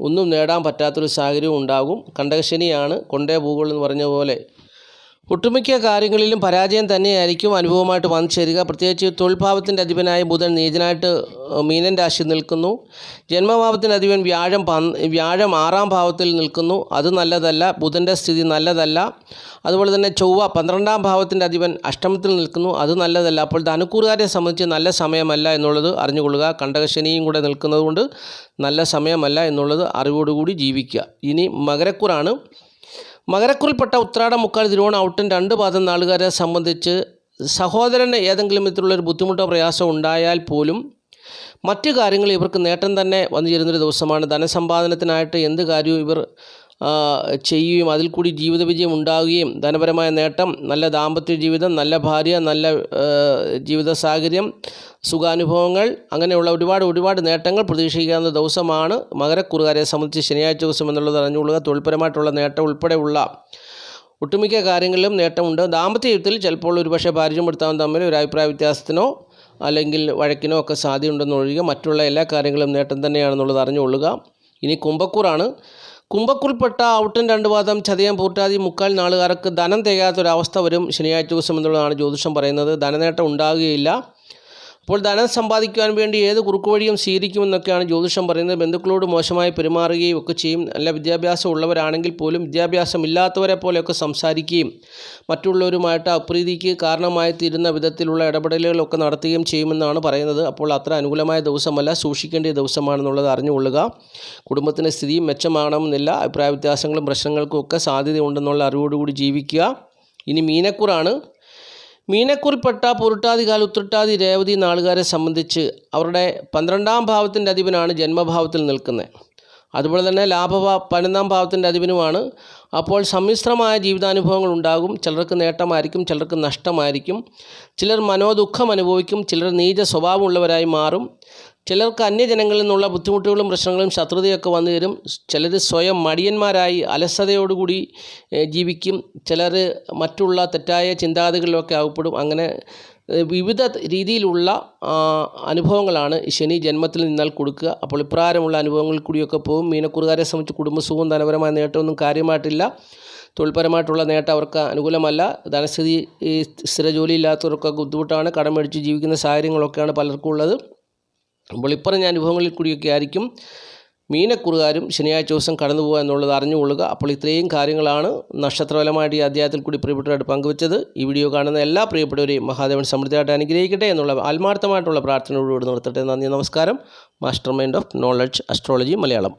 ഒന്നും നേടാൻ പറ്റാത്തൊരു സാഹചര്യവും ഉണ്ടാകും. കണ്ടകശനിയാണ് കൊണ്ടേ പോകുള്ളൂ എന്ന് പറഞ്ഞ പോലെ ഒട്ടുമിക്ക കാര്യങ്ങളിലും പരാജയം തന്നെയായിരിക്കും അനുഭവമായിട്ട് വന്നു ചേരുക പ്രത്യേകിച്ച് തൊഴിൽഭാവത്തിന്റെ അധിപനായ ബുധൻ നീചനായിട്ട് മീനൻ രാശി നിൽക്കുന്നു. ജന്മഭാവത്തിന്റെ അധിപൻ വ്യാഴം വ്യാഴം ആറാം ഭാവത്തിൽ നിൽക്കുന്നു. അത് നല്ലതല്ല. ബുധന്റെ സ്ഥിതി നല്ലതല്ല. അതുപോലെ തന്നെ ചൊവ്വ പന്ത്രണ്ടാം ഭാവത്തിന്റെ അധിപൻ അഷ്ടമത്തിൽ നിൽക്കുന്നു. അത് നല്ലതല്ല. അപ്പോൾ ധനുക്കൂറുകാരെ സംബന്ധിച്ച് നല്ല സമയമല്ല എന്നുള്ളത് അറിഞ്ഞുകൊള്ളുക. കണ്ടകശനിയും കൂടെ നിൽക്കുന്നതുകൊണ്ട് നല്ല സമയമല്ല എന്നുള്ളത് അറിവോടുകൂടി ജീവിക്കുക. ഇനി മകരക്കൂറാണ്. മകരക്കുറിൽപ്പെട്ട ഉത്രാടം മുക്കാൽ തിരുവോണം ഔട്ടും രണ്ട് പാദം നാളുകാരെ സംബന്ധിച്ച് സഹോദരന് ഏതെങ്കിലും വിധത്തിലുള്ളൊരു ബുദ്ധിമുട്ടോ പ്രയാസമോ ഉണ്ടായാൽ പോലും മറ്റു കാര്യങ്ങൾ ഇവർക്ക് നേട്ടം തന്നെ വന്നു ചേരുന്നൊരു ദിവസമാണ് ധനസമ്പാദനത്തിനായിട്ട് എന്ത് കാര്യവും ഇവർ ചെയ്യുകയും അതിൽ കൂടി ജീവിത വിജയം ഉണ്ടാവുകയും ധനപരമായ നേട്ടം നല്ല ദാമ്പത്യ ജീവിതം നല്ല ഭാര്യ നല്ല ജീവിത സാഹചര്യം സുഖാനുഭവങ്ങൾ അങ്ങനെയുള്ള ഒരുപാട് ഒരുപാട് നേട്ടങ്ങൾ പ്രതീക്ഷിക്കാവുന്ന ദിവസമാണ് മകരക്കുറുകാരെ സംബന്ധിച്ച് ശനിയാഴ്ച ദിവസം എന്നുള്ളത് അറിഞ്ഞുകൊള്ളുക. തൊഴിൽപരമായിട്ടുള്ള നേട്ടം ഉൾപ്പെടെയുള്ള ഒട്ടുമിക്ക കാര്യങ്ങളിലും നേട്ടമുണ്ട്. ദാമ്പത്യ ജീവിതത്തിൽ ചിലപ്പോൾ ഒരുപക്ഷെ ഭാര്യയും പെടുത്താൻ തമ്മിൽ ഒരു അഭിപ്രായ വ്യത്യാസത്തിനോ അല്ലെങ്കിൽ വഴക്കിനോ ഒക്കെ സാധ്യതയുണ്ടെന്നൊഴികെ മറ്റുള്ള എല്ലാ കാര്യങ്ങളും നേട്ടം തന്നെയാണെന്നുള്ളത് അറിഞ്ഞുകൊള്ളുക. ഇനി കുംഭക്കൂറാണ്. കുംഭക്കൂറിൽപ്പെട്ട ഔട്ടൻ രണ്ട് ചതയം പൂർട്ടാതി മുക്കാൽ നാളുകാർക്ക് ധനം തികയാത്തൊരവസ്ഥ വരും ശനിയാഴ്ച ദിവസം എന്നുള്ളതാണ് ജ്യോതിഷം പറയുന്നത്. ധനനേട്ടം ഉണ്ടാകുകയില്ല. അപ്പോൾ ധനം സമ്പാദിക്കുവാൻ വേണ്ടി ഏത് കുറുക്കുവഴിയും സ്വീകരിക്കുമെന്നൊക്കെയാണ് ജ്യോതിഷം പറയുന്നത്. ബന്ധുക്കളോട് മോശമായി പെരുമാറുകയും ഒക്കെ ചെയ്യും. നല്ല വിദ്യാഭ്യാസം ഉള്ളവരാണെങ്കിൽ പോലും വിദ്യാഭ്യാസം ഇല്ലാത്തവരെ പോലെയൊക്കെ സംസാരിക്കുകയും മറ്റുള്ളവരുമായിട്ട് അപ്രീതിക്ക് കാരണമായി തീരുന്ന വിധത്തിലുള്ള ഇടപെടലുകളൊക്കെ നടത്തുകയും ചെയ്യുമെന്നാണ് പറയുന്നത്. അപ്പോൾ അത്ര അനുകൂലമായ ദിവസമല്ല. സൂക്ഷിക്കേണ്ട ദിവസമാണെന്നുള്ളത് അറിഞ്ഞുകൊള്ളുക. കുടുംബത്തിന്റെ സ്ഥിതിയും മെച്ചമാകണമെന്നില്ല. അഭിപ്രായ വ്യത്യാസങ്ങളും പ്രശ്നങ്ങൾക്കും ഒക്കെ സാധ്യതയുണ്ടെന്നുള്ള അറിവോടുകൂടി ജീവിക്കുക. ഇനി മീനക്കൂറാണ്. മീനക്കുറിൽപ്പെട്ട പുരുട്ടാതി കാൽ ഉത്രട്ടാതി രേവതി നാളുകാരെ സംബന്ധിച്ച് അവരുടെ പന്ത്രണ്ടാം ഭാവത്തിന്റെ അധിപനാണ് ജന്മഭാവത്തിൽ നിൽക്കുന്നത്. അതുപോലെ തന്നെ ലാഭഭാ പതിനൊന്നാം ഭാവത്തിന്റെ അധിപനുമാണ്. അപ്പോൾ സമ്മിശ്രമായ ജീവിതാനുഭവങ്ങൾ ഉണ്ടാകും. ചിലർക്ക് നേട്ടമായിരിക്കും ചിലർക്ക് നഷ്ടമായിരിക്കും. ചിലർ മനോദുഃഖം അനുഭവിക്കും ചിലർ നീച സ്വഭാവമുള്ളവരായി മാറും. ചിലർക്ക് അന്യജനങ്ങളിൽ നിന്നുള്ള ബുദ്ധിമുട്ടുകളും പ്രശ്നങ്ങളും ശത്രുതയൊക്കെ വന്നു തരും. ചിലർ സ്വയം മടിയന്മാരായി അലസതയോടുകൂടി ജീവിക്കും. ചിലർ മറ്റുള്ള തെറ്റായ ചിന്താഗതികളിലൊക്കെ ആവപ്പെടും അങ്ങനെ വിവിധ രീതിയിലുള്ള അനുഭവങ്ങളാണ് ശനി ജന്മത്തിൽ നിന്നാൽ കൊടുക്കുക. അപ്പോൾ ഇപ്രകാരമുള്ള അനുഭവങ്ങളിൽ കൂടിയൊക്കെ പോകും. മീനക്കുറുകാരെ സംബന്ധിച്ച് കുടുംബസുഖവും ധനപരമായ നേട്ടമൊന്നും കാര്യമായിട്ടില്ല. തൊഴിൽപരമായിട്ടുള്ള നേട്ടം അവർക്ക് അനുകൂലമല്ല. ധനസ്ഥിതി സ്ഥിര ജോലി ഇല്ലാത്തവർക്കൊക്കെ ബുദ്ധിമുട്ടാണ്. കടം മേടിച്ച് ജീവിക്കുന്ന സാഹചര്യങ്ങളൊക്കെയാണ് പലർക്കും ഉള്ളത്. അപ്പോൾ ഇപ്പറഞ്ഞ അനുഭവങ്ങളിൽ കൂടിയൊക്കെ ആയിരിക്കും മീനക്കുറുകാരും ശനിയാഴ്ച ദിവസം കടന്നു പോകുക എന്നുള്ളത് അറിഞ്ഞുകൊള്ളുക. അപ്പോൾ ഇത്രയും കാര്യങ്ങളാണ് നക്ഷത്രഫലമായിട്ട് ഈ അധ്യായത്തിൽ കൂടി പ്രിയപ്പെട്ടവരായിട്ട് പങ്കുവച്ചത്. ഈ വീഡിയോ കാണുന്ന എല്ലാ പ്രിയപ്പെട്ടവരെയും മഹാദേവൻ സമൃദ്ധിയായിട്ട് അനുഗ്രഹിക്കട്ടെ എന്നുള്ള ആത്മാർത്ഥമായിട്ടുള്ള പ്രാർത്ഥനയോടുകൂടി നിർത്തട്ടെ. നന്ദി നമസ്കാരം. Master mind of knowledge astrology Malayalam.